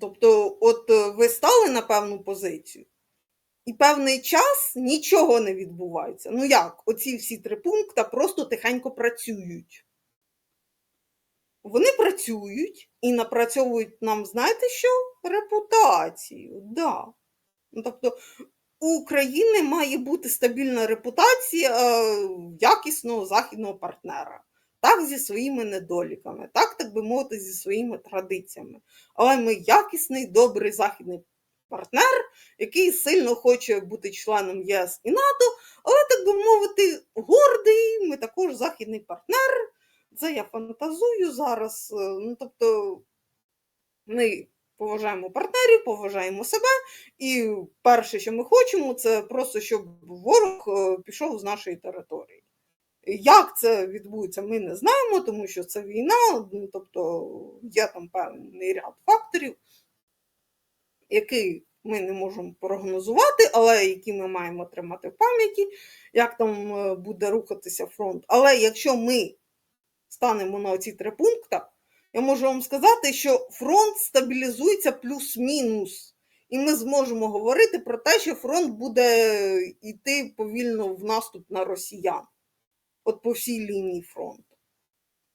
Тобто, от е, ви стали на певну позицію, і певний час нічого не відбувається. Ну як, оці всі три пункти просто тихенько працюють. Вони працюють і напрацьовують нам, знаєте що? Репутацію. Да. Ну, тобто, у України має бути стабільна репутація е, якісного західного партнера. Так, зі своїми недоліками, так, так би мовити, зі своїми традиціями. Але ми якісний, добрий західний партнер, який сильно хоче бути членом ЄС і НАТО, але, так би мовити, гордий, ми також західний партнер. Це я фантазую зараз. е, Ну, тобто, ми поважаємо партнерів, поважаємо себе, і перше, що ми хочемо, це просто щоб ворог е, пішов з нашої території. Як це відбудеться, ми не знаємо, тому що це війна, ну, тобто є там певний ряд факторів, які ми не можемо прогнозувати, але які ми маємо тримати в пам'яті, як там е, буде рухатися фронт. Але якщо ми станемо на оці три пункти, я можу вам сказати, що фронт стабілізується плюс-мінус. І ми зможемо говорити про те, що фронт буде йти повільно в наступ на росіян. От по всій лінії фронту.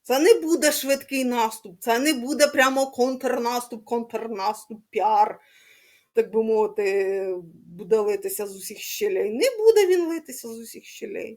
Це не буде швидкий наступ, це не буде прямо контрнаступ, контрнаступ, піар, так би мовити, буде литися з усіх щелей. Не буде він литися з усіх щелей.